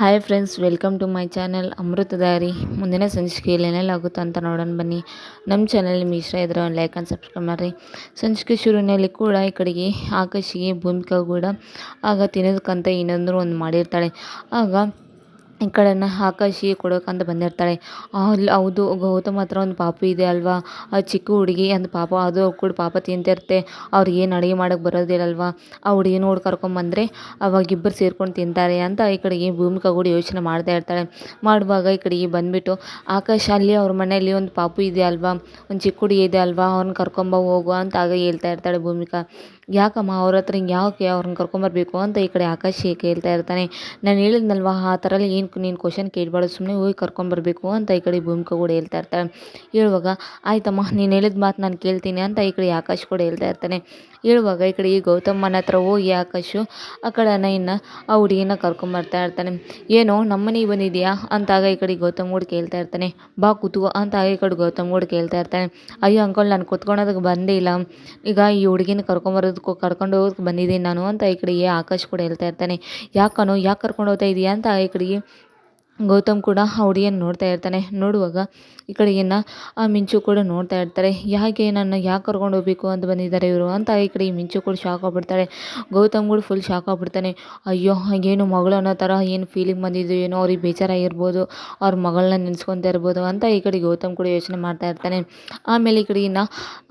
Hi friends welcome to my channel Amrita ದಾರಿ ಮುಂದಿನ ಸಂಚಿಕೆಯಲ್ಲಿ ಏನೆಲ್ಲಾಗುತ್ತೋ ಅಂತ ನೋಡೋಣ ಬನ್ನಿ. ನಮ್ಮ ಚಾನಲ್ ನಿಮ್ಗೆ ಇಷ್ಟ ಇದ್ರೆ ಒಂದು ಲೈಕ್ ಆ್ಯಂಡ್ ಸಬ್ಸ್ಕ್ರೈಬ್ ಮಾಡಿರಿ. ಸಂಚಿಕೆ ಶುರುವಿನಲ್ಲಿ ಕೂಡ ಈ ಕಡೆಗೆ ಆಕಾಶಿಗೆ ಭೂಮಿಕಾ ಕೂಡ ಆಗ ತಿನ್ನೋದಕ್ಕಂತ ಏನಾದರೂ ಒಂದು ಮಾಡಿರ್ತಾಳೆ. ಆಗ ಈ ಕಡೆನ ಆಕಾಶಿ ಕೊಡೋಕಂತ ಬಂದಿರ್ತಾಳೆ. ಅಲ್ಲಿ ಹೌದು, ಗೌತಮ್ ಹತ್ರ ಒಂದು ಪಾಪು ಇದೆ ಅಲ್ವಾ? ಆ ಚಿಕ್ಕ ಹುಡುಗಿ ಒಂದು ಪಾಪ, ಅದು ಕೂಡ ಪಾಪ ತಿಂತಿರುತ್ತೆ. ಅವ್ರಿಗೆ ಏನು ಅಡುಗೆ ಮಾಡೋಕ್ಕೆ ಬರೋದಿಲ್ಲಲ್ವಾ? ಆ ಹುಡುಗಿ ನೋಡಿ ಕರ್ಕೊಂಬಂದರೆ ಅವಾಗ ಇಬ್ಬರು ಸೇರ್ಕೊಂಡು ತಿಂತಾರೆ ಅಂತ ಈ ಕಡೆಗೆ ಭೂಮಿಕಾ ಕೂಡ ಯೋಚನೆ ಮಾಡ್ತಾ ಇರ್ತಾಳೆ. ಮಾಡುವಾಗ ಈ ಕಡೆಗೆ ಬಂದುಬಿಟ್ಟು, ಆಕಾಶ, ಅಲ್ಲಿ ಅವ್ರ ಮನೆಯಲ್ಲಿ ಒಂದು ಪಾಪು ಇದೆ ಅಲ್ವಾ? ಒಂದು ಚಿಕ್ಕ ಹುಡುಗಿ ಇದೆ ಅಲ್ವಾ? ಅವ್ರನ್ನ ಕರ್ಕೊಂಬ ಹೋಗು ಅಂತ ಆಗ ಹೇಳ್ತಾ ಇರ್ತಾಳೆ ಭೂಮಿಕಾ. ಯಾಕಮ್ಮ ಅವ್ರ ಹತ್ರ ಹಿಂಗೆ ಯಾಕೆ ಅವ್ರನ್ನ ಕರ್ಕೊಂಬರಬೇಕು ಅಂತ ಈ ಕಡೆ ಆಕಾಶ್ ಕೇಳ್ತಾ ಇರ್ತಾನೆ. ನಾನು ಹೇಳಿದ್ನಲ್ವ, ಆ ಥರ ಏನು ನೀನು ಕ್ವಶನ್ ಕೇಳಬಾರ್ದು ಸುಮ್ಮನೆ ಹೋಗಿ ಕರ್ಕೊಂಬರ್ಬೇಕು ಅಂತ ಈ ಕಡೆ ಭೂಮಿಕಾ ಕೂಡ ಹೇಳ್ತಾ ಇರ್ತಾಳೆ. ಹೇಳುವಾಗ, ಆಯ್ತಮ್ಮ, ನೀನು ಹೇಳಿದ ಮಾತು ನಾನು ಕೇಳ್ತೀನಿ ಅಂತ ಈ ಕಡೆ ಆಕಾಶ್ ಕೂಡ ಹೇಳ್ತಾ ಇರ್ತಾನೆ. ಹೇಳುವಾಗ ಈ ಕಡೆ ಈ ಗೌತಮ್ಮನ ಹತ್ರ ಹೋಗಿ ಆಕಾಶು, ಆ ಕಡೆ ಇನ್ನು ಆ ಹುಡುಗಿನ ಕರ್ಕೊಂಬರ್ತಾ ಇರ್ತಾನೆ. ಏನೋ, ನಮ್ಮನೆಗೆ ಬಂದಿದೆಯಾ? ಅಂತಾಗ ಈ ಕಡೆ ಗೌತಮ್ ಕೂಡ ಕೇಳ್ತಾ ಇರ್ತಾನೆ. ಬಾ ಕೂತು ಅಂತ ಈ ಕಡೆ ಗೌತಮ್ ಕೂಡ ಕೇಳ್ತಾ ಇರ್ತಾನೆ. ಅಯ್ಯೋ, ಅಂಕಲ್, ನಾನು ಕುತ್ಕೊಳೋದಕ್ಕೆ ಬಂದೇ ಇಲ್ಲ. ಈಗ ಈ ಹುಡುಗಿನ ಕರ್ಕೊಂಬರೋದಕ್ಕೂ ಕರ್ಕೊಂಡು ಹೋಗಿ ಬಂದಿದ್ದೀನಿ ನಾನು ಅಂತ ಈ ಕಡೆಗೆ ಆಕಾಶ್ ಕೂಡ ಹೇಳ್ತಾ ಇರ್ತಾನೆ, ಯಾಕನೋ, ಯಾಕೆ ಕರ್ಕೊಂಡು ಹೋಗ್ತಾ ಇದೀಯಾ ಅಂತ ಈ ಕಡೆಗೆ ಗೌತಮ್ ಕೂಡ ಆ ಹುಡುಗಿಯನ್ನು ನೋಡ್ತಾ ಇರ್ತಾನೆ. ನೋಡುವಾಗ ಈ ಕಡೆಗಿನ್ನ ಆ ಮಿಂಚು ಕೂಡ ನೋಡ್ತಾ ಇರ್ತಾರೆ. ಯಾಕೆ ನನ್ನ ಯಾಕೆ ಕರ್ಕೊಂಡು ಹೋಗ್ಬೇಕು ಅಂತ ಬಂದಿದ್ದಾರೆ ಇವರು ಅಂತ ಈ ಕಡೆ ಮಿಂಚು ಕೂಡ ಶಾಕ್ ಆಗ್ಬಿಡ್ತಾಳೆ. ಗೌತಮ್ ಕೂಡ ಫುಲ್ ಶಾಕ್ ಆಗ್ಬಿಡ್ತಾನೆ. ಅಯ್ಯೋ, ಏನು ಮಗಳು ಅನ್ನೋ ಥರ ಏನು ಫೀಲಿಂಗ್ ಬಂದಿದ್ದು ಏನೋ ಅವ್ರಿಗೆ ಬೇಜಾರಾಗಿರ್ಬೋದು, ಅವ್ರ ಮಗಳನ್ನ ನೆನೆಸ್ಕೊತಾ ಇರ್ಬೋದು ಅಂತ ಈ ಕಡೆ ಗೌತಮ್ ಕೂಡ ಯೋಚನೆ ಮಾಡ್ತಾ ಇರ್ತಾನೆ. ಆಮೇಲೆ ಈ ಕಡೆಗಿನ್ನ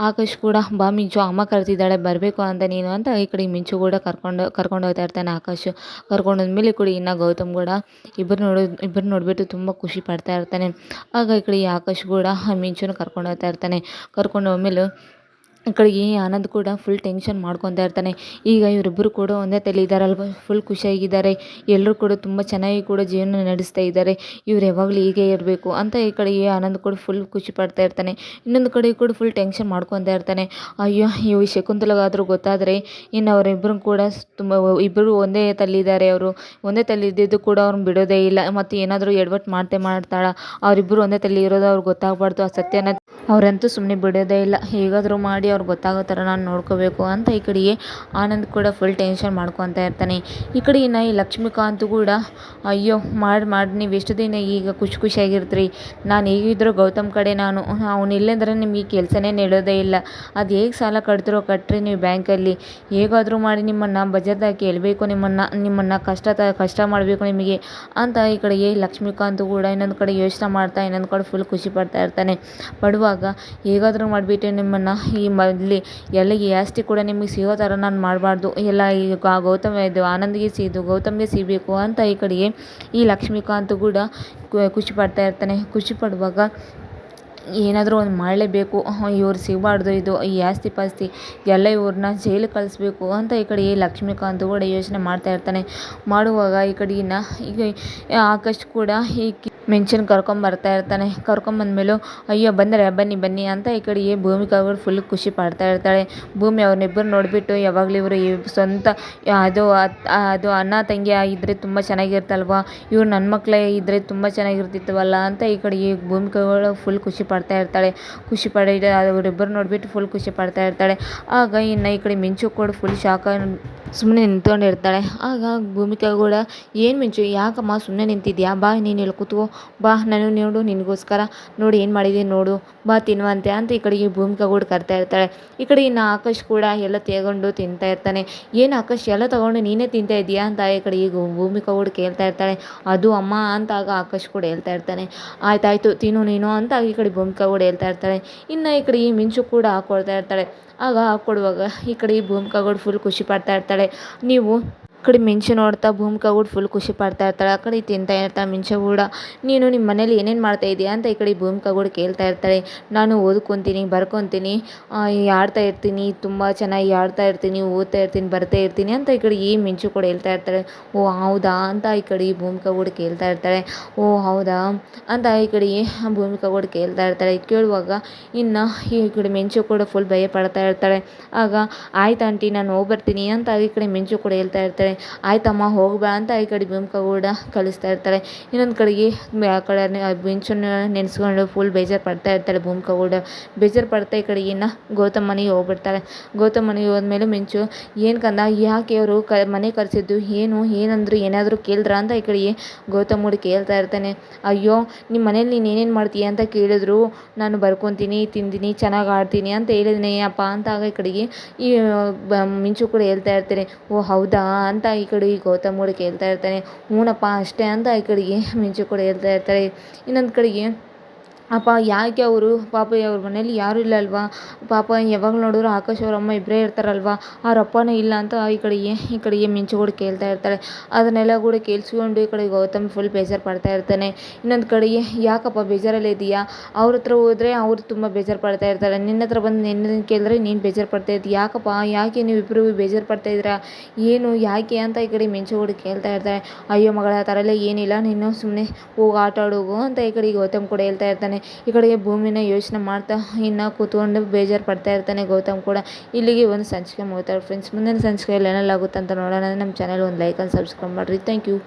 ಆಕಾಶ್ ಕೂಡ, ಬಾ ಮಿಂಚು, ಅಮ್ಮ ಕರೆತಿದ್ದಾಳೆ ಬರಬೇಕು ಅಂತ ನೀನು ಅಂತ ಈ ಕಡೆ ಮಿಂಚು ಕೂಡ ಕರ್ಕೊಂಡು ಕರ್ಕೊಂಡು ಹೋಗ್ತಾ ಇರ್ತಾನೆ ಆಕಾಶ್. ಕರ್ಕೊಂಡು ಹೋದ್ಮೇಲೆ ಕೂಡ ಇನ್ನು ಗೌತಮ್ ಕೂಡ ಇಬ್ಬರು ನೋಡೋದು ನೋಡಿಬಿಟ್ಟು ತುಂಬ ಖುಷಿ ಪಡ್ತಾ ಇರ್ತಾನೆ. ಆಗ ಈ ಕಡೆ ಆಕಾಶ್ ಕೂಡ ಮಿಂಚುನ ಕರ್ಕೊಂಡು ಹೋಗ್ತಾ ಇರ್ತಾನೆ. ಕರ್ಕೊಂಡು ಹೋದ್ಮೇಲೆ ಈ ಕಡೆಗೆ ಆನಂದ್ ಕೂಡ ಫುಲ್ ಟೆನ್ಷನ್ ಮಾಡ್ಕೊತಾ ಇರ್ತಾನೆ. ಈಗ ಇವರಿಬ್ಬರು ಕೂಡ ಒಂದೇ ತಲೆ ಇದ್ದಾರಲ್ವ ಫುಲ್ ಖುಷಿಯಾಗಿದ್ದಾರೆ. ಎಲ್ಲರೂ ಕೂಡ ತುಂಬ ಚೆನ್ನಾಗಿ ಕೂಡ ಜೀವನ ನಡೆಸ್ತಾ ಇದ್ದಾರೆ. ಇವ್ರು ಯಾವಾಗಲೂ ಹೀಗೆ ಇರಬೇಕು ಅಂತ ಈ ಕಡೆಗೆ ಆನಂದ್ ಕೂಡ ಫುಲ್ ಖುಷಿ ಪಡ್ತಾ ಇರ್ತಾನೆ. ಇನ್ನೊಂದು ಕಡೆ ಕೂಡ ಫುಲ್ ಟೆನ್ಷನ್ ಮಾಡ್ಕೊತಾ ಇರ್ತಾನೆ. ಅಯ್ಯೋ ಇವು ಶಕುಂತಲಗಾದರೂ ಗೊತ್ತಾದರೆ ಇನ್ನು ಅವರಿಬ್ಬರು ಕೂಡ ತುಂಬ, ಇಬ್ಬರು ಒಂದೇ ತಲ್ಲಿದ್ದಾರೆ ಅವರು. ಒಂದೇ ತಲೆ ಇದ್ದಿದ್ದು ಕೂಡ ಅವ್ರನ್ನ ಬಿಡೋದೇ ಇಲ್ಲ. ಮತ್ತು ಏನಾದರೂ ಎಡವಟ್ಟು ಮಾಡ್ತೇ ಮಾಡ್ತಾಳೆ. ಅವರಿಬ್ಬರು ಒಂದೇ ತಲೆ ಇರೋದು ಅವ್ರಿಗೆ ಗೊತ್ತಾಗಬಾರ್ದು ಆ ಸತ್ಯನ. ಅವರಂತೂ ಸುಮ್ಮನೆ ಬಿಡೋದೇ ಇಲ್ಲ. ಹೇಗಾದರೂ ಮಾಡಿ ಅವ್ರಿಗೆ ಗೊತ್ತಾಗೋ ಥರ ನಾನು ನೋಡ್ಕೋಬೇಕು ಅಂತ ಈ ಕಡೆಗೆ ಆನಂದ್ ಕೂಡ ಫುಲ್ ಟೆನ್ಷನ್ ಮಾಡ್ಕೊತಾ ಇರ್ತಾನೆ. ಈ ಕಡೆ ಇನ್ನು ಈ ಲಕ್ಷ್ಮೀಕಾಂತ್ ಕೂಡ, ಅಯ್ಯೋ, ಮಾಡಿ ಮಾಡಿ, ನೀವು ಎಷ್ಟು ದಿನ ಈಗ ಖುಷಿ ಖುಷಿಯಾಗಿರ್ತೀರಿ? ನಾನು ಹೇಗಿದ್ದರೂ ಗೌತಮ್ ಕಡೆ ನಾನು, ಅವ್ನು ಇಲ್ಲಂದ್ರೆ ನಿಮಗೆ ಕೆಲಸನೇ ನೀಡೋದೇ ಇಲ್ಲ. ಅದು ಹೇಗೆ ಸಾಲ ಕಟ್ತಿರೋ ಕಟ್ಟಿರಿ ನೀವು ಬ್ಯಾಂಕಲ್ಲಿ. ಹೇಗಾದರೂ ಮಾಡಿ ನಿಮ್ಮನ್ನು ಬಜಾರ್ದಾಗ ಕೇಳಬೇಕು ನಿಮ್ಮನ್ನು ನಿಮ್ಮನ್ನು ಕಷ್ಟ ಕಷ್ಟ ಮಾಡಬೇಕು ನಿಮಗೆ ಅಂತ ಈ ಕಡೆಗೆ ಲಕ್ಷ್ಮೀಕಾಂತ್ ಕೂಡ ಇನ್ನೊಂದು ಕಡೆ ಯೋಚನೆ ಮಾಡ್ತಾ ಇನ್ನೊಂದು ಕಡೆ ಫುಲ್ ಖುಷಿ ಪಡ್ತಾ ಇರ್ತಾನೆ. ಪಡುವಾಗ ಹೇಗಾದರೂ ಮಾಡಿಬಿಟ್ಟು ನಿಮ್ಮನ್ನು ಈ ಮಲ್ಲಿ ಎಲ್ಲ ಈ ಆಸ್ತಿ ಕೂಡ ನಿಮಗೆ ಸಿಗೋ ಥರ ನಾನು ಮಾಡಬಾರ್ದು. ಎಲ್ಲ ಈಗ ಗೌತಮ್ ಇದು ಆನಂದ್ಗೆ ಸಿದು ಗೌತಮ್ಗೆ ಸಿಗಬೇಕು ಅಂತ ಈ ಕಡೆಗೆ ಈ ಲಕ್ಷ್ಮೀಕಾಂತ್ ಕೂಡ ಖುಷಿ ಪಡ್ತಾ ಇರ್ತಾನೆ. ಖುಷಿ ಪಡುವಾಗ ಏನಾದರೂ ಒಂದು ಮಾಡಲೇಬೇಕು. ಇವ್ರು ಸಿಗಬಾರ್ದು ಇದು, ಈ ಆಸ್ತಿ ಪಾಸ್ತಿ ಎಲ್ಲ ಇವ್ರನ್ನ ಜೈಲು ಕಳಿಸ್ಬೇಕು ಅಂತ ಈ ಕಡೆ ಲಕ್ಷ್ಮೀಕಾಂತ್ ಕೂಡ ಯೋಚನೆ ಮಾಡ್ತಾ ಇರ್ತಾನೆ. ಮಾಡುವಾಗ ಈ ಕಡೆಗಿನ ಈಗ ಆಕಾಶ್ ಕೂಡ ಈ ಮೆನ್ಷನ್ ಕರ್ಕೊಂಬರ್ತಾ ಇರ್ತಾನೆ. ಕರ್ಕೊಂಬಂದ್ಮೇಲೂ ಅಯ್ಯೋ, ಬಂದರೆ ಬನ್ನಿ ಬನ್ನಿ ಅಂತ ಈ ಕಡೆಗೆ ಭೂಮಿಕಾ ಫುಲ್ ಖುಷಿ ಪಡ್ತಾ ಇರ್ತಾಳೆ. ಭೂಮಿ ಅವ್ರನ್ನಿಬ್ಬರು ನೋಡಿಬಿಟ್ಟು, ಯಾವಾಗಲೂ ಇವರು ಸ್ವಂತ, ಅದು ಅದು ಅಣ್ಣ, ತಂಗಿ ಆಗಿದ್ದರೆ ತುಂಬ ಚೆನ್ನಾಗಿರ್ತಲ್ವ ಇವ್ರು ನನ್ನ ಮಕ್ಕಳೇ ಇದ್ದರೆ ತುಂಬ ಚೆನ್ನಾಗಿರ್ತಿತ್ತವಲ್ಲ ಅಂತ ಈ ಕಡೆಗೆ ಭೂಮಿಕಾಗಳು ಫುಲ್ ಖುಷಿ ಪಡ್ತಾ ಇರ್ತಾಳೆ. ಖುಷಿ ಪಡ ಅವರಿಬ್ಬರು ನೋಡಿಬಿಟ್ಟು ಫುಲ್ ಖುಷಿ ಪಡ್ತಾ ಇರ್ತಾಳೆ. ಆಗ ಇನ್ನು ಈ ಕಡೆ ಮಿಂಚು ಕೂಡ ಫುಲ್ ಶಾಕ ಸುಮ್ಮನೆ ನಿಂತ್ಕೊಂಡಿರ್ತಾಳೆ. ಆಗ ಭೂಮಿಕಾ ಕೂಡ, ಏನು ಮಿಂಚು? ಯಾಕಮ್ಮ ಸುಮ್ಮನೆ ನಿಂತಿದ್ಯಾ? ಬಾ, ನೀನು ಇಲ್ಲಿ ಬಾ, ನಾನು ನೋಡು, ನಿನಗೋಸ್ಕರ ನೋಡಿ ಏನು ಮಾಡಿದ್ದೀನಿ ನೋಡು. ಬಾ, ತಿನ್ನುವಂತೆ ಅಂತ ಈ ಕಡೆಗೆ ಭೂಮಿಕಾ ಕೂಡ ಕರ್ತಾ ಇರ್ತಾಳೆ. ಈ ಕಡೆ ಇನ್ನು ಆಕಾಶ್ ಕೂಡ ಎಲ್ಲ ತೆಗೊಂಡು ತಿಂತಾ ಇರ್ತಾನೆ. ಏನು ಆಕಾಶ್, ಎಲ್ಲ ತಗೊಂಡು ನೀನೇ ತಿಂತಾ ಇದೆಯಾ ಅಂತ ಈ ಕಡೆ ಈಗ ಭೂಮಿಕಾ ಕೂಡ ಕೇಳ್ತಾ ಇರ್ತಾಳೆ. ಅದು ಅಮ್ಮ ಅಂತ ಆಗ ಆಕಾಶ್ ಕೂಡ ಹೇಳ್ತಾ ಇರ್ತಾನೆ. ಆಯ್ತಾಯ್ತು, ತಿನ್ನು ನೀನು ಅಂತ ಈ ಕಡೆ ಭೂಮಿಕಾ ಕೂಡ ಹೇಳ್ತಾ ಇರ್ತಾಳೆ. ಇನ್ನು ಈ ಕಡೆ ಈ ಮಿಂಚು ಕೂಡ ಹಾಕೊಳ್ತಾ ಇರ್ತಾಳೆ. ಆಗ ಹಾಕ್ಕೊಡುವಾಗ ಈ ಕಡೆ ಈ ಭೂಮಿಕಾ ಕೂಡ ಫುಲ್ ಖುಷಿ ಪಡ್ತಾ ಇರ್ತಾಳೆ. ನೀವು ಕಡೆ ಮಿಂಚು ನೋಡ್ತಾ ಭೂಮಿಕಾ ಕೂಡ ಫುಲ್ ಖುಷಿ ಪಡ್ತಾ ಇರ್ತಾಳೆ. ಆ ಕಡೆ ತಿಂತಾ ಇರ್ತಾಳೆ ಮಿಂಚು ಕೂಡ. ನೀನು ನಿಮ್ಮ ಮನೇಲಿ ಏನೇನು ಮಾಡ್ತಾ ಇದೀಯಾ ಅಂತ ಈ ಕಡೆ ಭೂಮಿಕಾ ಕೂಡ ಕೇಳ್ತಾ ಇರ್ತಾಳೆ. ನಾನು ಓದ್ಕೊತೀನಿ, ಬರ್ಕೊತೀನಿ ಆಡ್ತಾ ಇರ್ತೀನಿ, ತುಂಬ ಚೆನ್ನಾಗಿ ಆಡ್ತಾ ಇರ್ತೀನಿ, ಓದ್ತಾ ಇರ್ತೀನಿ, ಬರ್ತಾ ಇರ್ತೀನಿ ಅಂತ ಈ ಕಡೆ ಈ ಮಿಂಚು ಕೂಡ ಹೇಳ್ತಾ ಇರ್ತಾಳೆ. ಓ, ಹೌದಾ ಅಂತ ಈ ಕಡೆ ಈ ಭೂಮಿಕಾ ಕೂಡ ಕೇಳ್ತಾ ಇರ್ತಾಳೆ. ಓ, ಹೌದಾ ಅಂತ ಈ ಕಡೆ ಭೂಮಿಕಾ ಕೂಡ ಕೇಳ್ತಾ ಇರ್ತಾಳೆ. ಕೇಳುವಾಗ ಇನ್ನು ಈ ಕಡೆ ಮಿಂಚು ಕೂಡ ಫುಲ್ ಭಯ ಪಡ್ತಾ ಇರ್ತಾಳೆ. ಆಗ, ಆಯ್ತು ಆಂಟಿ, ನಾನು ಹೋಗ್ಬರ್ತೀನಿ ಅಂತ ಈ ಕಡೆ ಮಿಂಚು ಕೂಡ ಹೇಳ್ತಾ ಇರ್ತಾಳೆ. ಇರ್ತಾಳೆ ಆಯ್ತಮ್ಮ ಹೋಗ್ಬೇಡ ಅಂತ ಈ ಕಡೆ ಭೂಮಿಕಾ ಕೂಡ ಕಳಿಸ್ತಾ ಇರ್ತಾರೆ. ಇನ್ನೊಂದು ಕಡೆಗೆ ಆ ಕಡೆ ಬೆಂಚನ್ನು ನೆನೆಸ್ಕೊಂಡು ಫುಲ್ ಬೇಜಾರು ಪಡ್ತಾ ಇರ್ತಾಳೆ ಭೂಮಿಕಾ ಕೂಡ. ಬೇಜಾರು ಪಡ್ತಾ ಈ ಕಡೆಗೆ ಇನ್ನು ಗೌತಮ್ ಮನೆಗೆ ಹೋಗ್ಬಿಡ್ತಾಳೆ ಗೌತಮ್ ಮನೆಗೆ ಹೋದ್ಮೇಲೆ ಮಿಂಚು, ಏನು ಕಂದ, ಯಾಕೆ ಅವರು ಕ ಮನೆ ಕರೆಸಿದ್ದು? ಏನು, ಏನಂದ್ರು ಏನಾದರೂ ಕೇಳಿದ್ರ? ಅಂತ ಈ ಕಡೆಗೆ ಗೌತಮ್ ಕೂಡ ಕೇಳ್ತಾ ಇರ್ತಾನೆ. ಅಯ್ಯೋ ನಿಮ್ಮ ಮನೇಲಿ ನೀನು ಏನೇನು ಮಾಡ್ತೀಯ? ಅಂತ ಕೇಳಿದ್ರು. ನಾನು ಬರ್ಕೊತೀನಿ ತಿಂತೀನಿ ಚೆನ್ನಾಗಿ ಆಡ್ತೀನಿ ಅಂತ ಹೇಳಿದ್ನೇ ಅಪ್ಪ ಅಂತ ಆಗ ಈ ಕಡೆಗೆ ಈ ಮಿಂಚು ಕೂಡ ಹೇಳ್ತಾ ಇರ್ತಾರೆ. ಓ, ಹೌದಾ? ಅಂತ ಈ ಕಡೆ ಈ ಗೌತಮ್ ಕೂಡ ಕೇಳ್ತಾ ಇರ್ತಾನೆ ಹ್ಞೂನಪ್ಪ ಅಷ್ಟೇ ಅಂತ ಈ ಕಡೆಗೆ ಮಿಂಚು ಕೂಡ ಹೇಳ್ತಾ ಇರ್ತಾರೆ. ಇನ್ನೊಂದು ಕಡೆಗೆ ಅಪ್ಪ ಯಾಕೆ ಅವರು, ಪಾಪ ಅವ್ರ ಮನೇಲಿ ಯಾರೂ ಇಲ್ಲ ಅಲ್ವಾ? ಪಾಪ ಯಾವಾಗ ನೋಡಿದ್ರು ಆಕಾಶ್ ಅವ್ರ ಅಮ್ಮ ಇಬ್ಬರೇ ಇರ್ತಾರಲ್ವಾ? ಅವ್ರ ಅಪ್ಪನೇ ಇಲ್ಲ ಅಂತ ಈ ಕಡೆಗೆ ಈ ಕಡೆಗೆ ಕೂಡ ಕೇಳ್ತಾ ಇರ್ತಾಳೆ ಅದನ್ನೆಲ್ಲ ಕೂಡ ಕೇಳಿಸ್ಕೊಂಡು ಈ ಕಡೆ ಗೌತಮ್ ಫುಲ್ ಬೇಜಾರು ಪಡ್ತಾ ಇರ್ತಾನೆ. ಇನ್ನೊಂದು ಕಡೆಗೆ ಯಾಕಪ್ಪ ಬೇಜಾರಲ್ಲೇ ಇದೆಯಾ? ಅವ್ರ ಹತ್ರ ಹೋದರೆ ಅವ್ರು ತುಂಬ ಬೇಜಾರು ಪಡ್ತಾ ಇರ್ತಾರೆ. ನಿನ್ನ ಹತ್ರ ಬಂದು ನಿನ್ನ ಕೇಳಿದ್ರೆ ನೀನು ಬೇಜಾರು ಪಡ್ತಾ ಇದ್ದೀಯ ಯಾಕಪ್ಪ, ಯಾಕೆ ನೀವು ಇಬ್ಬರು ಬೇಜಾರು ಪಡ್ತಾ ಇದ್ದೀರಾ? ಏನು, ಯಾಕೆ ಅಂತ ಈ ಕಡೆ ಮಿಂಚು ಕೂಡ ಕೇಳ್ತಾ ಇರ್ತಾರೆ. ಅಯ್ಯೋ ಮಗಳ, ಆ ಥರ ಎಲ್ಲ ಏನಿಲ್ಲ. ನೀನು ಸುಮ್ಮನೆ ಹೋಗಿ, ಆಟ ಆಡೋಗು ಅಂತ ಈ ಕಡೆ ಗೌತಮ್ ಕೂಡ ಹೇಳ್ತಾ ಇರ್ತಾನೆ. ಈ ಕಡೆಗೆ ಭೂಮಿನ ಯೋಚನೆ ಮಾಡ್ತಾ ಇನ್ನು ಕೂತ್ಕೊಂಡು ಬೇಜಾರು ಪಡ್ತಾ ಇರ್ತಾನೆ ಗೌತಮ್ ಕೂಡ. ಇಲ್ಲಿಗೆ ಒಂದು ಸಂಚಿಕೆ ಮುಗಿತಾರೆ ಫ್ರೆಂಡ್ಸ್ ಮುಂದಿನ ಸಂಚಿಕೆಯಲ್ಲಿ ಏನೆಲ್ಲ ಆಗುತ್ತೆ ಅಂತ ನೋಡೋಣ. ನಮ್ಮ ಚಾನಲ್ ಒಂದು ಲೈಕ್ ಅಂಡ್ ಸಬ್ಸ್ಕ್ರೈಬ್ ಮಾಡಿರಿ. Thank you